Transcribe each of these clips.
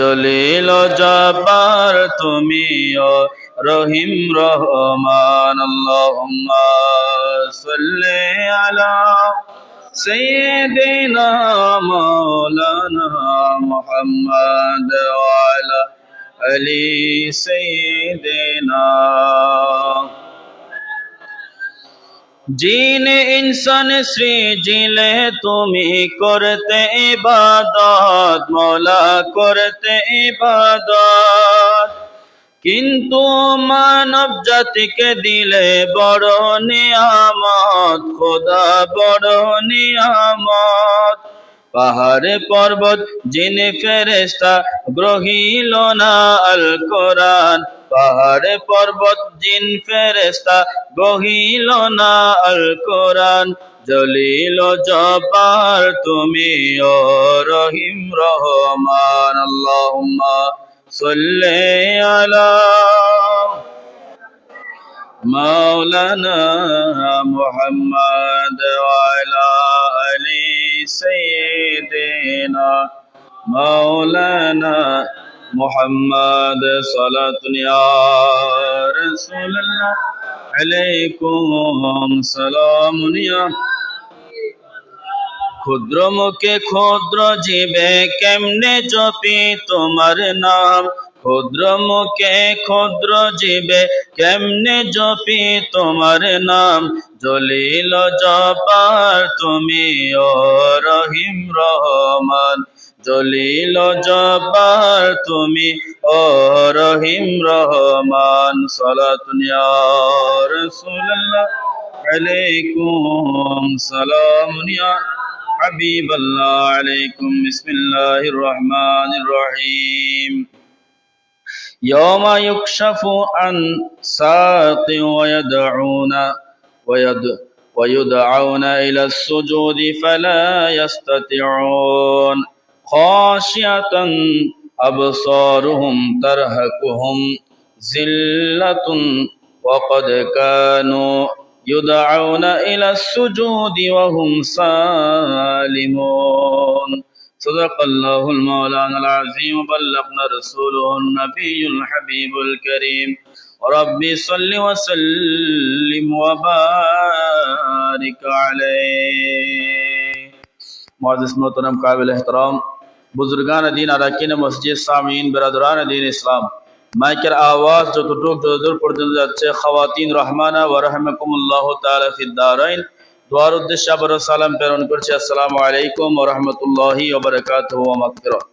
জলিল জবার তুমিও রহিম রহমান। আল্লাহুম্মা সাল্লি আলা সাইয়্যিদিনা মাওলানা মুহাম্মদ ওয়া আলা আলি সাইয়্যিদিনা। জিন ইনসান সৃজিলে তুমি করতে ইবাদত, মৌলা করতে ইবাদত। কিন্তু মানব জাতিকে দিলে বড় নিয়ামত, খোদা বড় নিয়ামত। পাহাড়ে পর্বত, জিনে ফেরেস্তা গ্রহিল না আল কোরআন। পাহাড়ে পর্বত জিন ফেরেস্তা গহিল না আল কোরআন, জলিল জপার তুমি ও রহিম রহমান, আল্লাহুম্মা সাল্লি আলা মাওলানা মুহাম্মদ ওয়া আলি সাইয়্যিদিনা মাওলানা محمد صلاة يا رسول الله عليكم سلام يا ক্ষুদ্র মুখে ক্ষুদ্র জীবে কেমনে জপি তোমার নাম ক্ষুদ্র মুখে ক্ষুদ্র জীবে কেমনে জপি তোমার নাম জলিল জপার তুমি ও রহিম রহমান জলিল জপার তুমি ও রহিম রহমান সালাতুনিয়া রাসূলুল্লাহ আলাইকুম সালামুনিয়া حبيب الله عليكم بسم الله الرحمن الرحيم يوم يكشف عن ساق ويدعون ويد ويدعون إلى السجود فلا يستطيعون خاشية أبصارهم ترهقهم ذلة وقد كانوا يدعون إلى السجود وهم سالمون صدق الله المولانا العظيم وبلغنا رسوله النبي الحبيب الكريم ربي صل وسلم وبارك عليه معزز محترم قابل احترام বুজুর্গান দিন আরাকিন মসজিদ সামিন বেরাদরান দিন ইসলাম মাইকের আওয়াজ যতটুক যতদূর পর্যন্ত যাচ্ছে খাওয়াতিন রহমানা ওয়া রাহমাকুমুল্লাহ তাআলা ফিদ দারাইন দোয়ার উদ্দেশ্যে আবার সালাম প্রেরণ করছি আসসালামু আলাইকুম ওয়া রাহমাতুল্লাহি ওয়া বারাকাতুহু ওয়া মাগফিরাত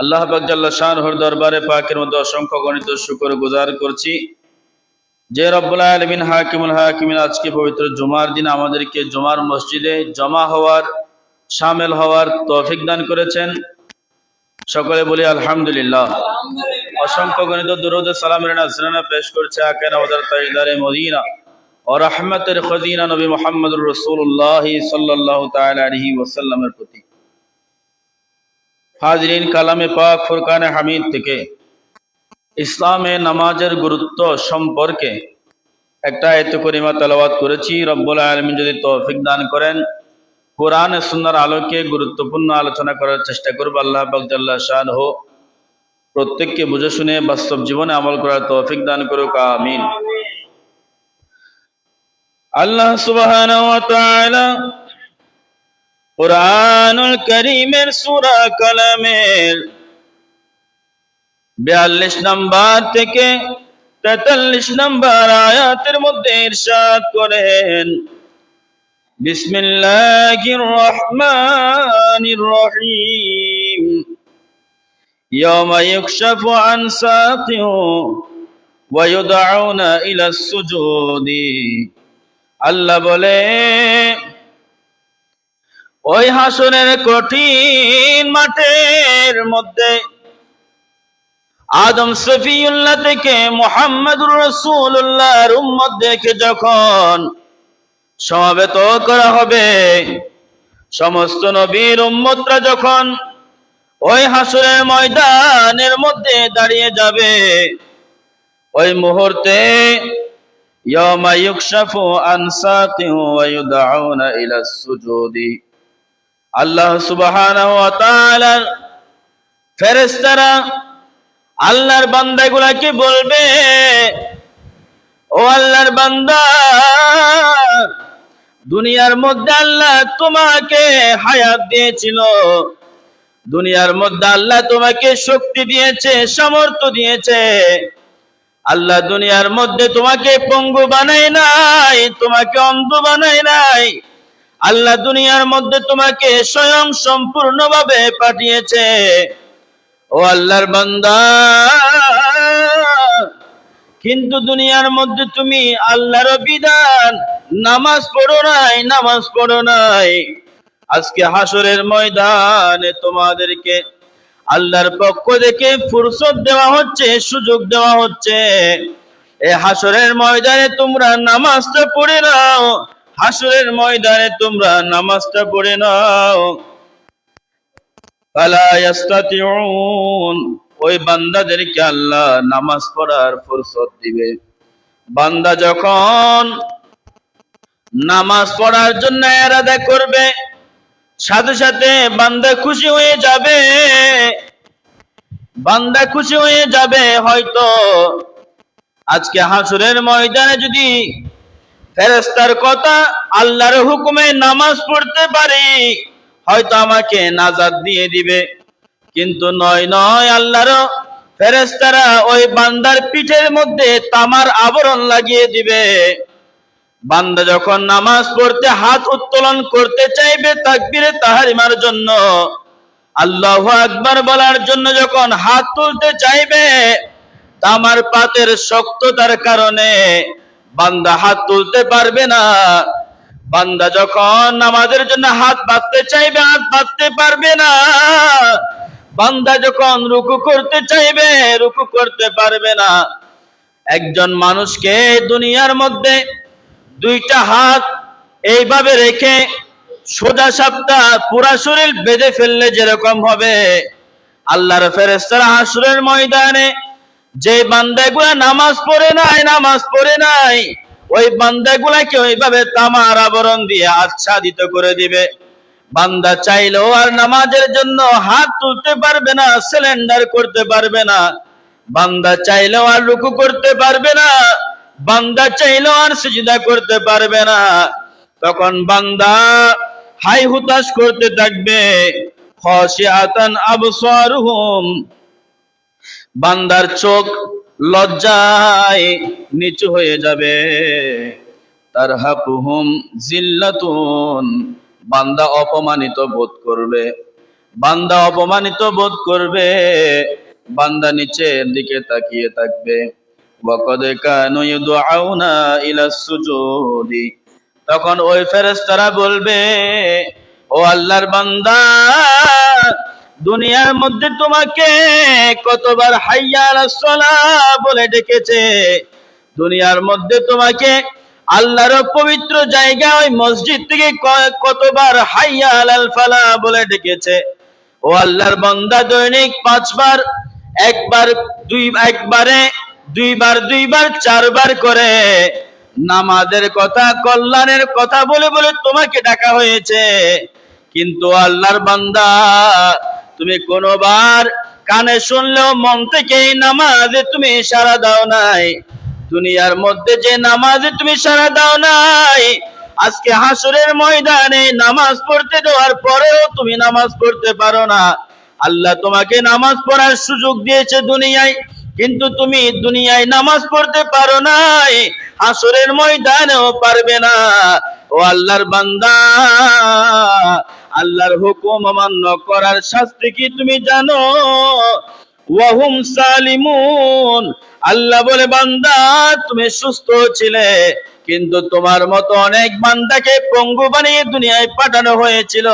আল্লাহ পাক জাল্লা শানহুর দরবারে পাকের মধ্যে অসংখ্য গণিত শুকর গুজার করছি যে রব্বুল আলামিন হাকিমুল হাকিমিন আজকে পবিত্র জুমার দিন আমাদেরকে জুমার মসজিদে জমা হওয়ার শামিল হওয়ার তৌফিক দান করেছেন। সকলে বলি আলহামদুলিল্লাহ। অসংখ্য গণিত দুরুদ সালামের নাজরানা পেশ করছে আকের আমাদের তাইদারে মদিনা। ও রহমতের খজিনা নবী মোহাম্মদুর রসুল্লাহ সাল্লাল্লাহু তাআলা আলাইহি ওয়াসাল্লামের প্রতি। হাজরিন কালামে পাক ফুরকানে হামিদ থেকে ইসলামে নামাজের গুরুত্ব সম্পর্কে একটা আয়ত করিমা তেলাওয়াত করেছি। রব্বুল আলমিন যদি তৌফিক দান করেন কোরআন সুন্নার আলোকে গুরুত্বপূর্ণ আলোচনা করার চেষ্টা করব। আল্লাহ বাকজাল্লাহ শাহ প্রত্যেককে বুঝে শুনে বাস্তব জীবনে আমল করার তৌফিক দান করুক, আমিন। আল্লাহ তাআলা কোরআনুল করিমের সূরা কালামের 42 নম্বর থেকে 43 নম্বর আয়াতের মধ্যে ইরশাদ করেন। بسم الله الرحمن الرحيم يوم يكشف عن ساق ويدعون إلى السجود আল্লাহ বলে ওই হাসনের কঠিন মাঠের মধ্যে আদম সফিউল্লাহ থেকে মোহাম্মদুর রসুল্লাহর উম্মত দেখে যখন সমাবেত করা হবে। সমস্ত নবীর উম্মতরা যখন ওই হাসুরের ময়দানের মধ্যে দাঁড়িয়ে যাবে, ওই মুহূর্তে আল্লাহ ফেরেস্তারা আল্লাহর বান্দাগুলাকে বলবে? ও আল্লাহর বান্দা দুনিয়ার মধ্যে আল্লাহ তোমাকে হায়াত দিয়েছিল। দুনিয়ার মধ্যে আল্লাহ তোমাকে শক্তি দিয়েছে, সামর্থ্য দিয়েছে। আল্লাহ দুনিয়ার মধ্যে তোমাকে পঙ্গু বানাই নাই, তোমাকে অন্ধ বানাই নাই। আল্লাহ দুনিয়ার মধ্যে তোমাকে স্বয়ং সম্পূর্ণভাবে পাঠিয়েছে। ও আল্লাহর বান্দা, কিন্তু দুনিয়ার মধ্যে তুমি আল্লাহর বিধান নামাজ পড়ো নাই, নামাজ পড়ো নাই। আজকে হাসরের ময়দানে তোমাদেরকে আল্লাহর পক্ষ থেকে ফুরসত দেওয়া হচ্ছে, সুযোগ দেওয়া হচ্ছে। এ হাসরের ময়দানে তোমরা নামাজটা পড়ে নাও হাসরের ময়দানে তোমরা নামাজটা পড়ে নাও। ওই বান্দাদেরকে আল্লাহ নামাজ পড়ার ফুরসত দিবে। বান্দা যখন নামাজ পড়ার জন্য এরাদা করবে, সাথে সাথে বান্দা খুশি হয়ে যাবে। বান্দা খুশি হয়ে যাবে হয়তো। আজকে হাসুরের ময়দানে যদি ফেরেস্তার কথা আল্লাহর হুকুমে নামাজ পড়তে পারি, হয়তো আমাকে নাজাদ দিয়ে দিবে। কিন্তু নয় নয়, আল্লাহর ফেরেস্তারা ওই বান্দার পিঠের মধ্যে তামার আবরণ লাগিয়ে দিবে। বান্দা যখন নামাজ পড়তে হাত উত্তোলন করতে চাইবে তাকবিরে তাহারিমার জন্য, আল্লাহ আকবার বলার জন্য যখন হাত তুলতে চাইবে তামার পাতের শক্ততার কারণে বান্দা হাত তুলতে পারবে না। বান্দা যখন নামাজের জন্য হাত বাঁধতে চাইবে, হাত বাঁধতে পারবে না। বান্দা যখন রুকু করতে চাইবে, রুকু করতে পারবে না। একজন মানুষকে দুনিয়ার মধ্যে দুইটা হাত এইভাবে রেখে সোজা সাপটা পুরা শরীর বেঁধে ফেললে যেরকম হবে। আল্লাহর ফেরেস্তারা হাসুরের ময়দানে যে বান্দাগুলা নামাজ পড়ে নাই, নামাজ পড়ে নাই, ওই বান্দাগুলাকে ওইভাবে তামার আবরণ দিয়ে আচ্ছাদিত করে দিবে। বান্দা চাইলেও আর নামাজের জন্য হাত তুলতে পারবে না, সিলিন্ডার করতে পারবে না। বান্দা চাইলেও আর রুকু করতে পারবে না। বান্দা চাইলেও আর সিজদা করতে পারবে না। তখন বান্দা হাই হুতাশ করতে থাকবে। খসিয়াতান আবসারুহুম। বান্দার চোখ লজ্জায় নিচু হয়ে যাবে। তার হাকুহুম জিল্লাতুন। বান্দা অপমানিত বোধ করবে। বান্দা অপমানিত বোধ করবে। বান্দা নিচের দিকে তাকিয়ে থাকবে। ওয়াকাদ কানু ইউদআউনা ইলা সুজুদি তখন ওই ফেরেশতারা বলবে, ও আল্লাহর বান্দা, দুনিয়ার মধ্যে তোমাকে কতবার হাইয়া আলাস সালাহ বলে ডেকেছে। দুনিয়ার মধ্যে তোমাকে আল্লাহর পবিত্র জায়গা ওই মসজিদ থেকে কতবার হাইয়া আলাল ফালা বলে ডেকেছে। ও আল্লাহর বান্দা, দৈনিক পাঁচবার, একবার দুই একবারে দুইবার দুইবার, চারবার করে নামাজের কথা, কল্যাণের কথা বলে বলে তোমাকে ডাকা হয়েছে। কিন্তু আল্লাহর বান্দা, তুমি কোনোবার কানে শুনলেও মন থেকে নামাজে তুমি সারা দাও নাই। দুনিয়ার মধ্যে যে নামাজে তুমি সারা দাও নাই, আজকে হাসুরের ময়দানে নামাজ পড়তে দেওয়ার পরেও তুমি নামাজ পড়তে পারো না। আল্লাহ তোমাকে নামাজ পড়ার সুযোগ দিয়েছে দুনিয়ায়। কিন্তু তুমি দুনিয়ায় নামাজ পড়তে পারো নাই আসরের ময়দানেও পারবে না। ও আল্লাহর বান্দা, আল্লাহর হুকুম অমান্য করার শাস্তি কি তুমি জানো? ওয়াহুম সালিমুন, আল্লাহ বলে, বান্দা, তুমি সুস্থ ছিলে, কিন্তু তোমার মতো অনেক বান্দাকে পঙ্গু বানিয়ে দুনিয়ায় পাঠানো হয়েছিল।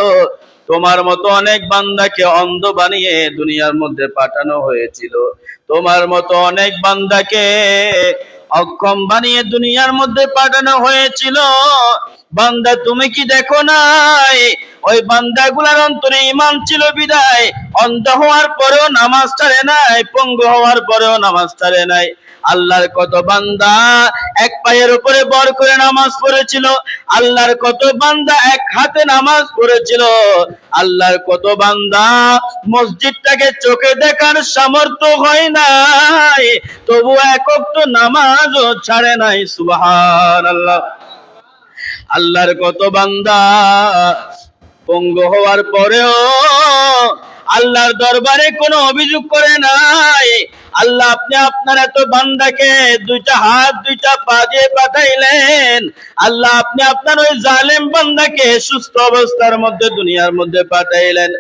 তোমার মতো অনেক বান্দাকে অন্ধ বানিয়ে দুনিয়ার মধ্যে পাঠানো হয়েছিল। তোমার মতো অনেক বান্দাকে অক্ষম বানিয়ে দুনিয়ার মধ্যে পাঠানো হয়েছিল। বান্দা, তুমি কি দেখো নাই? ওই বান্দাগুলার অন্তরে ইমান ছিল বিদায়। অন্ধ হওয়ার পরেও নামাজ ছাড়ে নাই, পঙ্গু হওয়ার পরেও নামাজ ছাড়ে নাই। আল্লাহর কত বান্দা এক পায়ের উপরে বর করে নামাজ পড়েছিল, আল্লাহর কত বান্দা এক হাতে নামাজ পড়েছিল, আল্লাহর কত বান্দা মসজিদটাকে চোখে দেখার সামর্থ্য হয় নাই, তবু একক তো নামাজও ছাড়ে নাই সুবহান আল্লাহ আল্লাহর কত বান্দা পঙ্গু হওয়ার পরেও আল্লাহর দরবারে কোনো অভিযোগ করে নাই আল্লাহ আপনি আপনার এত বান্দাকে দুইটা হাত, দুইটা পা দিয়ে পাঠাইলেন। আল্লাহ আপনি আপনার ওই জালেম বান্দাকে সুস্থ অবস্থার মধ্যে, দুনিয়ার মধ্যে পাঠাইলেন।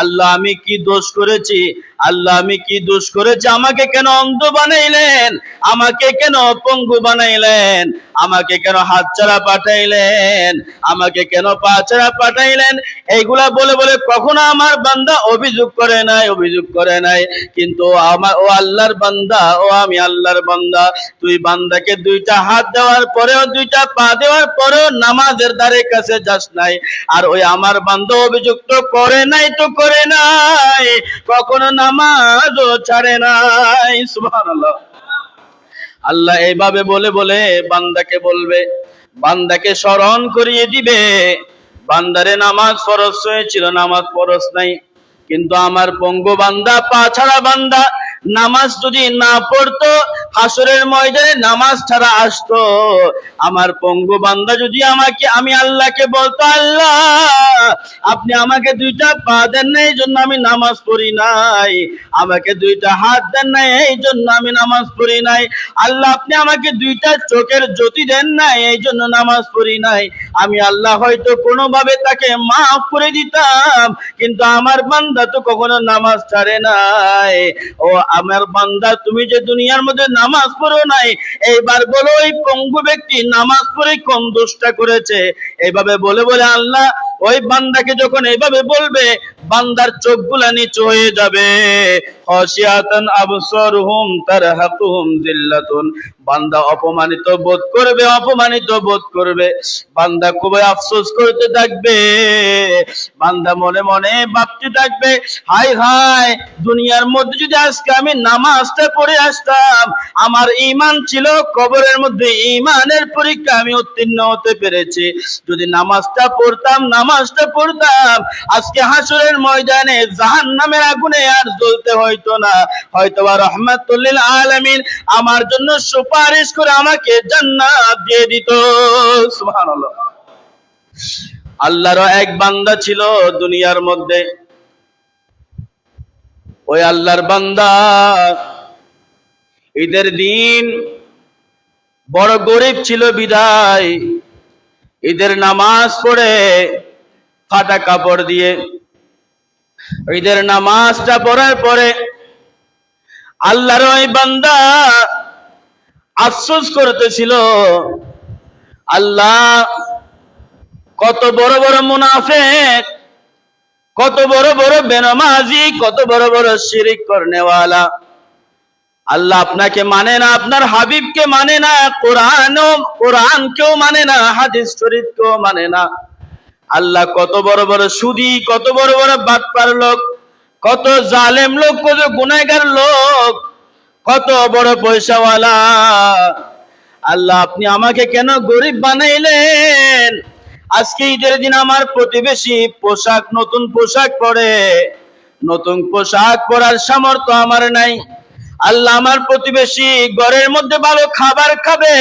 আল্লাহ আমি কি দোষ করেছি? আল্লাহ আমি কি দোষ করেছি? আমাকে কেন অন্ধ বানাইলেন? আমাকে কেন পঙ্গু বানাইলেন? আমাকে কেন হাত ছাড়া পাঠাইলেন? আমাকে কেন পা ছাড়া পাঠাইলেন? এইগুলা বলে বলে কখনো আমার বান্দা অভিযোগ করে নাই, অভিযোগ করে নাই। কিন্তু আমার, ও আল্লাহর বান্দা, ও আমি আল্লাহর বান্দা। তুই বান্দাকে দুইটা হাত দেওয়ার পরেও, দুইটা পা দেওয়ার পরেও নামাজের দ্বারে কাছে যাস নাই। আর ওই আমার বান্দা অভিযোগ তো করে নাই তো করে নাই, কখনো নামাজও ছাড়ে নাই। সুবহানাল্লাহ। আল্লাহ এইভাবে বলে বলে বান্দাকে বলবে, বান্দাকে স্মরণ করিয়ে দিবে। বান্দারে নামাজ ফরজ হয়েছিল, নামাজ ফরজ নাই। কিন্তু আমার পঙ্গু বান্দা, পা ছাড়া বান্দা নামাজ যদি না পড়তো হাসরের ময়দানে নামাজ ছাড়া আসতো। আমার পঙ্গু বান্দা যদি আমাকে, আমি আল্লাহকে বলতো, আল্লাহ, আপনি আমাকে দুইটা পা দেন না এই জন্য আমি নামাজ পড়ি নাই। আমাকে দুইটা হাত দেন না এই জন্য আমি নামাজ পড়ি নাই। আল্লাহ, আপনি আমাকে দুইটা চোখের জ্যোতি দেন না এই জন্য নামাজ পড়ি নাই। আমি আল্লাহ হয়তো কোনোভাবে তাকে মাফ করে দিতাম, কিন্তু আমার বান্দা তো কখনো নামাজ ছাড়ে নাই। ও আমার বান্দা, তুমি যে দুনিয়ার মধ্যে নামাজ পড়ো নাই, এইবার বলো ওই পঙ্গু ব্যক্তি নামাজ পড়ে কোন দোষটা করেছে। এইভাবে বলে বলে আল্লাহ, ওই বান্দাকে যখন এইভাবে বলবে বান্দার চোখ চোখগুলা নিচু হয়ে যাবে। জিল্লাতুন। বান্দা অপমানিত বোধ করবে, অপমানিত বোধ করবে। বান্দা খুবই আফসোস করতে থাকবে। বান্দা মনে মনে ভাবতে থাকবে, হাই হাই, দুনিয়ার মধ্যে যদি আজকে আমি নামাজটা পড়ে আসতাম, আমার ইমান ছিল কবরের মধ্যে ইমানের পরীক্ষা আমি উত্তীর্ণ হতে পেরেছি। যদি নামাজটা পড়তাম নামাজটা পড়তাম, আজকে হাসরের ময়দানে জাহান নামের আগুনে আর জ্বলতে হয়তো না। হয়তো বা রহমাতুল্লিল আলামিন আমার জন্য সুপারিশ করে আমাকে জান্নাত দিয়ে দিত। সুবহানাল্লাহ। আল্লাহর এক বান্দা ছিল দুনিয়ার মধ্যে। ওই আল্লাহর বান্দা ঈদের দিন বড় গরিব ছিল বিদায়। ঈদের নামাজ পড়ে ফাটা কাপড় দিয়ে ঈদের নামাজটা পড়ার পরে আল্লাহর ওই বান্দা আফসোস করতেছিল, আল্লাহ, কত বড় বড় মুনাফেক, কত বড় বড় বেনমাজি, কত বড় বড় শিরিক করনেওয়ালা। আল্লাহ আপনাকে মানে না, আপনার হাবিবকে মানে না, কোরআনও কোরআন কেউ মানে না, হাদিস শরীফ কেউ মানে না। আল্লাহ কত বড় বড় সুদি, কত বড় বড় বাটপার লোক, কত জালেম লোক, কত গুনাহগার লোক, কত বড় পয়সাওয়ালা। আল্লাহ, আপনি আমাকে কেন গরিব বানাইলেন? আজকে ঈদের দিন আমার প্রতিবেশী পোশাক, নতুন পোশাক পরে। নতুন পোশাক পরার সামর্থ্য আমার নাই। আল্লাহ আমার প্রতিবেশী ঘরের মধ্যে ভালো খাবার খাবে,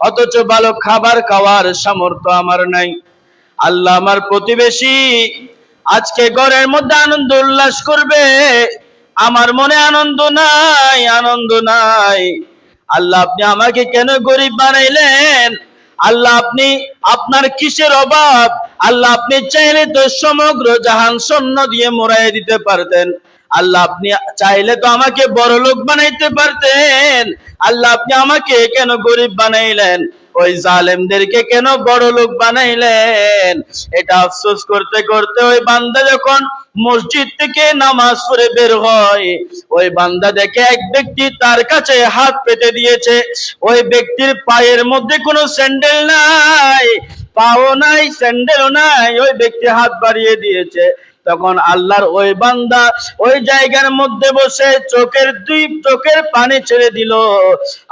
অথচ ভালো খাবার খাওয়ার সামর্থ্য আমার নাই। আল্লাহ আমার প্রতিবেশী, আজকে ঘরের মধ্যে আনন্দ উল্লাস করবে। আমার মনে আনন্দ নাই আনন্দ নাই। আল্লাহ আপনি আমাকে কেন গরিব বানাইলেন? আল্লাহ আপনি আপনার কিসের অভাব? আল্লাহ আপনি চাইলে তো সমগ্র জাহান স্বর্ণ দিয়ে মোড়াই দিতে পারতেন। আল্লাহ আপনি চাইলে তো আমাকে বড় লোক বানাইতে পারতেন। আল্লাহ আপনি আমাকে কেন গরিব বানাইলেন? ওই জালেমদেরকে কেন বড় লোক বানাইলেন? এটা আফসোস করতে করতে ওই বান্দা যখন মসজিদ থেকে নামাজ পড়ে বের হয়, ওই বান্দা দেখে এক ব্যক্তি তার কাছে হাত পেতে দিয়েছে। ওই ব্যক্তির পায়ের মধ্যে কোনো স্যান্ডেল নাই, পাও নাই, স্যান্ডেলও নাই, ওই ব্যক্তি হাত বাড়িয়ে দিয়েছে। তখন আল্লাহর ওই বান্দা ওই জায়গার মধ্যে বসে চোখের দুই, চোখের পানি ছেড়ে দিল।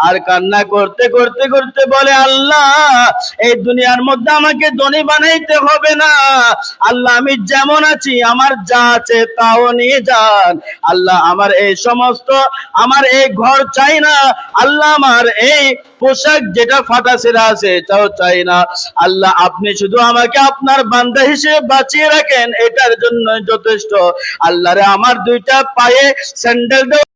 আর কান্না করতে করতে করতে বলে, আল্লাহ, এই দুনিয়ার মধ্যে আমাকে ধনী বানাইতে হবে না। আল্লাহ, আমি যেমন আছি, আমার যা আছে তাও নিয়ে যান। আল্লাহ, আমার এই সমস্ত, আমার এই ঘর চাই না। আল্লাহ, আমার এই পোশাক যেটা ফাটা ছেঁড়া আছে, এটাও চাই না। আল্লাহ, আপনি শুধু আমাকে আপনার বান্দা হিসেবে বাঁচিয়ে রাখেন, এটার জন্য যথেষ্ট। আল্লাহরে আমার দুইটা পায়ে স্যান্ডেল